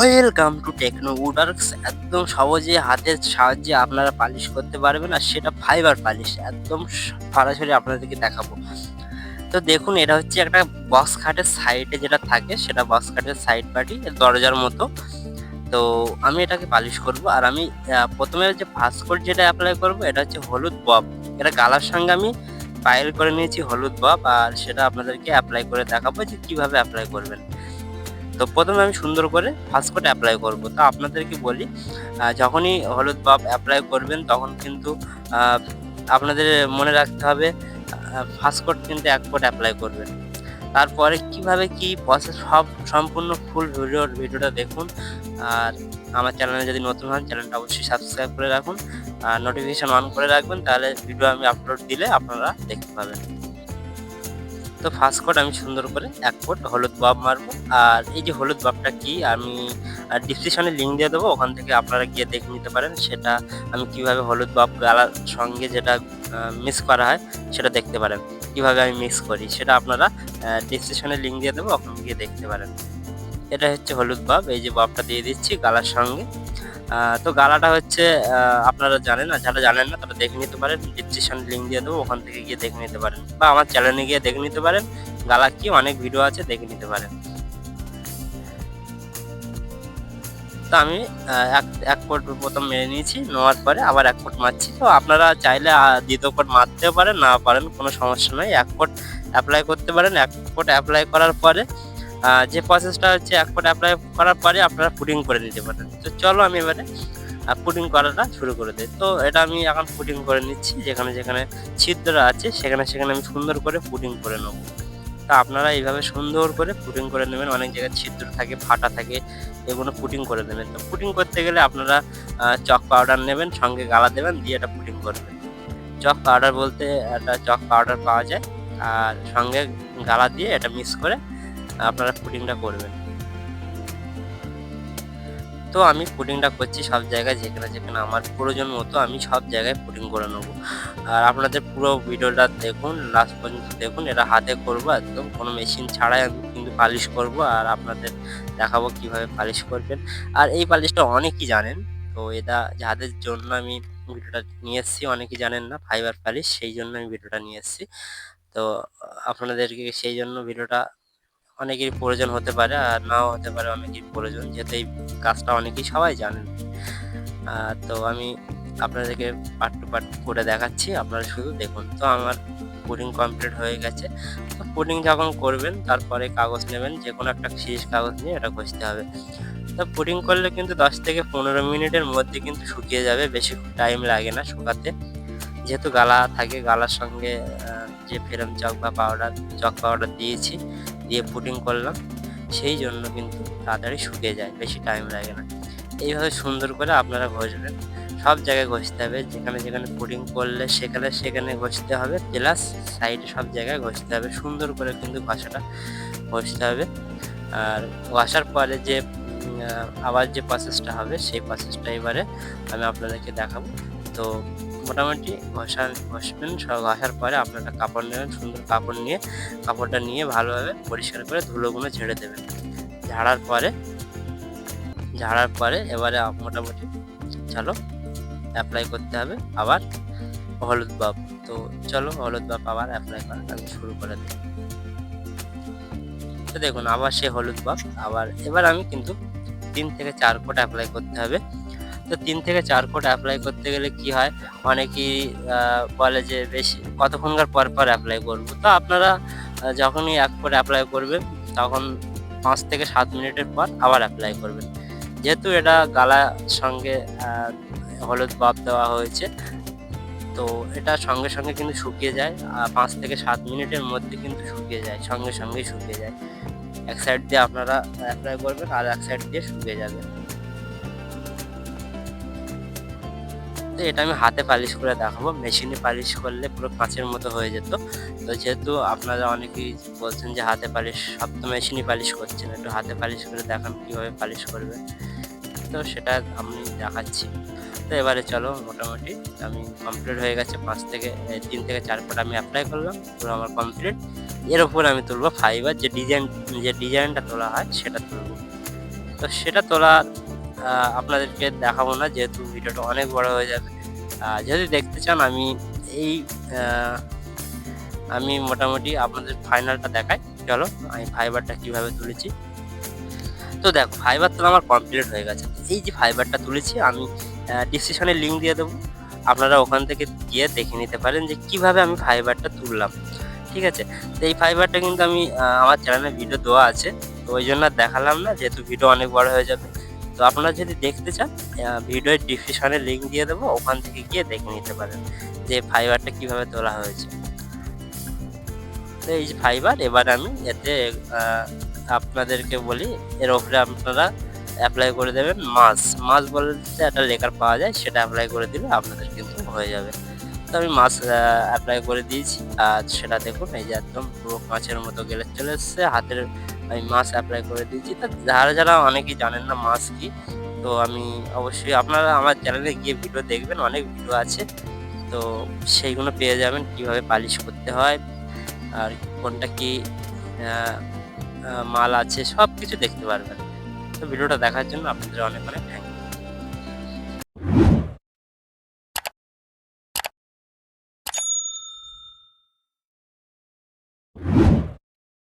Welcome to techno উডার্কস একদম সহজে হাতের সাহায্যে আপনারা পালিশ করতে পারবেন আর সেটা ফাইবার পালিশ। একদম সরাসরি আপনাদেরকে দেখাবো। তো দেখুন, এটা হচ্ছে একটা বক্স খাটের সাইডে যেটা থাকে, সেটা বক্স খাটের সাইড পার্টি দরজার মতো। তো আমি এটাকে পালিশ করব আর আমি প্রথমে যে কোট যেটা অ্যাপ্লাই করব, এটা হচ্ছে হলুদ বব এটা গালার সঙ্গে আমি পাইল করে নিয়েছি হলুদ বব আর সেটা আপনাদেরকে অ্যাপ্লাই করে দেখাবো যে কীভাবে অ্যাপ্লাই করবেন। তো প্রথমে আমি সুন্দর করে ফার্স্ট কোট অ্যাপ্লাই করব। তো আপনাদেরকে বলি যখনই হলুদ বাপ অ্যাপ্লাই করবেন, তখন কিন্তু আপনাদের মনে রাখতে হবে ফার্স্ট কোট কিন্তু এক কোট অ্যাপ্লাই করবেন। তারপরে কীভাবে কি প্রসেস সব সম্পূর্ণ ফুল ভিডিও ভিডিওটা দেখুন। আর আমার চ্যানেলে যদি নতুন হন চ্যানেলটা অবশ্যই সাবস্ক্রাইব করে রাখুন। আর নোটিফিকেশন অন করে রাখবেন, তাহলে ভিডিও আমি আপলোড দিলে আপনারা দেখতে পাবেন। তো ফার্স্ট কোট আমি সুন্দর করে এক কোট হলুদ বাপ মারবো। আর এই যে হলুদ বাপটা কি, আমি ডিসক্রিপশনে লিঙ্ক দিয়ে দেবো, ওখান থেকে আপনারা গিয়ে দেখে নিতে পারেন সেটা আমি কীভাবে হলুদ বাপ গালার সঙ্গে যেটা মিক্স করা হয় সেটা দেখতে পারেন। কীভাবে আমি মিক্স করি সেটা আপনারা ডিসক্রিপশনে লিঙ্ক দিয়ে দেবো, ওখানে গিয়ে দেখতে পারেন। এটা হচ্ছে হলুদ বাব এই যে বাবটা দিয়ে দিচ্ছি গালার সঙ্গে। তো গালাটা হচ্ছে আপনারা জানেন আর যারা জানেন না তারা দেখে নিতে পারেন ডিসক্রিপশন লিঙ্ক দিয়ে দেবো, ওখান থেকে গিয়ে দেখে নিতে পারেন। বা আমার চ্যানেলে গিয়ে দেখে নিতে পারেন, গালা কি, অনেক ভিডিও আছে, দেখে নিতে পারেন। তো আমি এক এক কোট প্রথম মেরে নিয়েছি, নেওয়ার পরে আবার এক কোট মারছি। তো আপনারা চাইলে দ্বিতীয় কোট মারতেও পারেন, না পারেন, কোনো সমস্যা নয় এক কোট অ্যাপ্লাই করতে পারেন, এক কোট অ্যাপ্লাই করার পরে যে প্রসেসটা হচ্ছে এক কোট অ্যাপ্লাই করার পরে আপনারা পুডিং করে নিতে পারেন। তো চলো আমি এবারে পুডিং করাটা শুরু করে দিই। তো এটা আমি এখন পুডিং করে নিচ্ছি, যেখানে যেখানে ছিদ্র আছে, সেখানে সেখানে আমি সুন্দর করে পুডিং করে নেব। তা আপনারা এইভাবে সুন্দর করে পুডিং করে নেবেন। অনেক জায়গায় ছিদ্র থাকে ফাটা থাকে, এগুলো পুডিং করে নেবেন। তো পুডিং করতে গেলে আপনারা চক পাউডার নেবেন, সঙ্গে গালা দেবেন, দিয়ে এটা পুডিং করবেন। চক পাউডার বলতে একটা চক পাউডার পাওয়া যায়, আর সঙ্গে গালা দিয়ে এটা মিক্স করে আপনারা পুডিংটা করবেন। তো আমি পুডিংটা করছি সব জায়গায় যেখানে যেখানে আমার প্রয়োজন মতো আমি সব জায়গায় পুডিং করে নেব। আর আপনাদের পুরো ভিডিওটা দেখুন লাস্ট পর্যন্ত দেখুন, এটা হাতে করব একদম। কোনো মেশিন ছাড়াই আমি কিন্তু পালিশ করব আর আপনাদের দেখাবো কীভাবে পালিশ করবেন। আর এই পালিশটা অনেকেই জানেন, তো এটা যাদের জন্য আমি ভিডিওটা নিয়ে এসেছি অনেকেই জানেন না ফাইবার পালিশ, সেই জন্য আমি ভিডিওটা নিয়ে এসেছি। তো আপনাদেরকে সেই জন্য ভিডিওটা অনেকেরই প্রয়োজন হতে পারে আর নাও হতে পারে অনেকেরই প্রয়োজন, যেহেতু এই কাজটা অনেকেই সবাই জানেন। তো আমি আপনাদেরকে পার্ট টু পার্ট করে দেখাচ্ছি, আপনারা শুধু দেখুন। তো আমার পুডিং কমপ্লিট হয়ে গেছে। তো পুডিং যখন করবেন, তারপরে কাগজ নেবেন যে কোনো একটা শেষ কাগজ নিয়ে এটা ঘষতে হবে। তো পুডিং করলে কিন্তু দশ থেকে পনেরো মিনিটের মধ্যে কিন্তু শুকিয়ে যাবে, বেশি টাইম লাগে না শুকাতে। যেহেতু গালা থাকে, গালার সঙ্গে যে ফেরম চক বা পাউডার চক পাউডার দিয়েছি দিয়ে পুডিং করলাম, সেই জন্য কিন্তু তাড়াতাড়ি শুকিয়ে যায়, বেশি টাইম লাগে না। এইভাবে সুন্দর করে আপনারা ঘষবেন। সব জায়গায় ঘষতে হবে, যেখানে যেখানে পুডিং করলে সেখানে সেখানে ঘষতে হবে, প্লাস সাইডে সব জায়গায় ঘষতে হবে। সুন্দর করে কিন্তু ঘষাটা ঘষতে হবে। আর ঘষার পরে যে আবার যে প্রসেসটা হবে, সেই প্রসেসটা এবারে আমি আপনাদেরকে দেখাবো। তো মোটামুটি ঘষা ঘষবেন সব ঘষার পরে আপনারা কাপড় নেবেন, সুন্দর কাপড় নিয়ে, কাপড়টা নিয়ে ভালোভাবে পরিষ্কার করে ধুলোগুলো ঝেড়ে দেবেন। ঝাড়ার পরে ঝাড়ার পরে এবারে মোটামুটি চলো অ্যাপ্লাই করতে হবে। আবার হলুদ বাপ তো চলো হলুদ বাপ আবার অ্যাপ্লাই করা আমি শুরু করে দিই। তো দেখুন, আবার সে হলুদ বাপ আবার, এবার আমি কিন্তু তিন থেকে চার কোট অ্যাপ্লাই করতে হবে। তো তিন থেকে চার কোট অ্যাপ্লাই করতে গেলে কি হয়? অনেকেই বলে যে বেশি কতক্ষণকার পর পর অ্যাপ্লাই করব। তো আপনারা যখনই এক কোট অ্যাপ্লাই করবেন, তখন পাঁচ থেকে সাত মিনিটের পর আবার অ্যাপ্লাই করবেন। যেহেতু এটা গালার সঙ্গে হলুদ বাপ দেওয়া হয়েছে, তো এটা সঙ্গে সঙ্গে কিন্তু শুকিয়ে যায়। পাঁচ থেকে সাত মিনিটের মধ্যে কিন্তু শুকিয়ে যায়, সঙ্গে সঙ্গেই শুকিয়ে যায়। এক সাইড দিয়ে আপনারা অ্যাপ্লাই করবেন, আর এক সাইড দিয়ে শুকিয়ে যাবে। তো এটা আমি হাতে পালিশ করে দেখাবো। মেশিনে পালিশ করলে পুরো কাঁচের মতো হয়ে যেত। তো যেহেতু আপনারা অনেকেই বলছেন যে হাতে পালিশ সব তো মেশিনই পালিশ করছেন একটু হাতে পালিশ করে দেখান কীভাবে পালিশ করবে। তো সেটা আমি দেখাচ্ছি। তো এবারে চলো মোটামুটি আমি কমপ্লিট হয়ে গেছে পাঁচ থেকে তিন থেকে চার ফুট আমি অ্যাপ্লাই করলাম পুরো আমার কমপ্লিট এর উপর আমি তুলবো ফাইবার যে ডিজাইন যে ডিজাইনটা তোলা হয় সেটা তুলবো। তো সেটা আহ, আপনাদেরকে দেখাবো না, যেহেতু ভিডিওটা অনেক বড় হয়ে যাবে। যদি দেখতে চান, আমি এই আমি মোটামুটি আপনাদের ফাইনালটা দেখাই। চলো, আমি ফাইবারটা কীভাবে তুলেছি। তো দেখো, ফাইবার তো আমার কমপ্লিট হয়ে গেছে। এই যে ফাইবারটা তুলেছি, আমি ডিসক্রিপশনে লিঙ্ক দিয়ে দেবো। আপনারা ওখান থেকে গিয়ে দেখে নিতে পারেন যে কীভাবে আমি ফাইবারটা তুললাম। ঠিক আছে? তো এই ফাইবারটা কিন্তু আমি আমার চ্যানেলে ভিডিও দেওয়া আছে। তো ওই জন্য দেখালাম না, যেহেতু ভিডিও অনেক বড় হয়ে যাবে। তো আপনারা যদি দেখতে চান ভিডিওর ডিসক্রিপশনে লিঙ্ক দিয়ে দেবো, ওখান থেকে গিয়ে দেখে নিতে পারেন যে ফাইবারটা কীভাবে তোলা হয়েছে। তো এই যে ফাইবার এবার আমি এতে আপনাদেরকে বলি, এর উপরে আপনারা অ্যাপ্লাই করে দেবেন মাস মাস বলতে একটা লেখার পাওয়া যায়, সেটা অ্যাপ্লাই করে দিলে আপনাদের কিন্তু হয়ে যাবে। তো আমি মাছ অ্যাপ্লাই করে দিয়েছি। আর সেটা দেখুন, এই যে একদম পুরো কাঁচের মতো গেলে চলে এসছে। হাতের আমি মাছ অ্যাপ্লাই করে দিয়েছি। তা যারা যারা অনেকেই জানেন না মাছ কি, তো আমি অবশ্যই আপনারা আমার চ্যানেলে গিয়ে ভিডিও দেখবেন, অনেক ভিডিও আছে। তো সেইগুলো পেয়ে যাবেন, কীভাবে পালিশ করতে হয়, আর কোনটা কি মাল আছে সব কিছু দেখতে পারবেন। তো ভিডিওটা দেখার জন্য আপনাদের অনেক অনেক থ্যাংক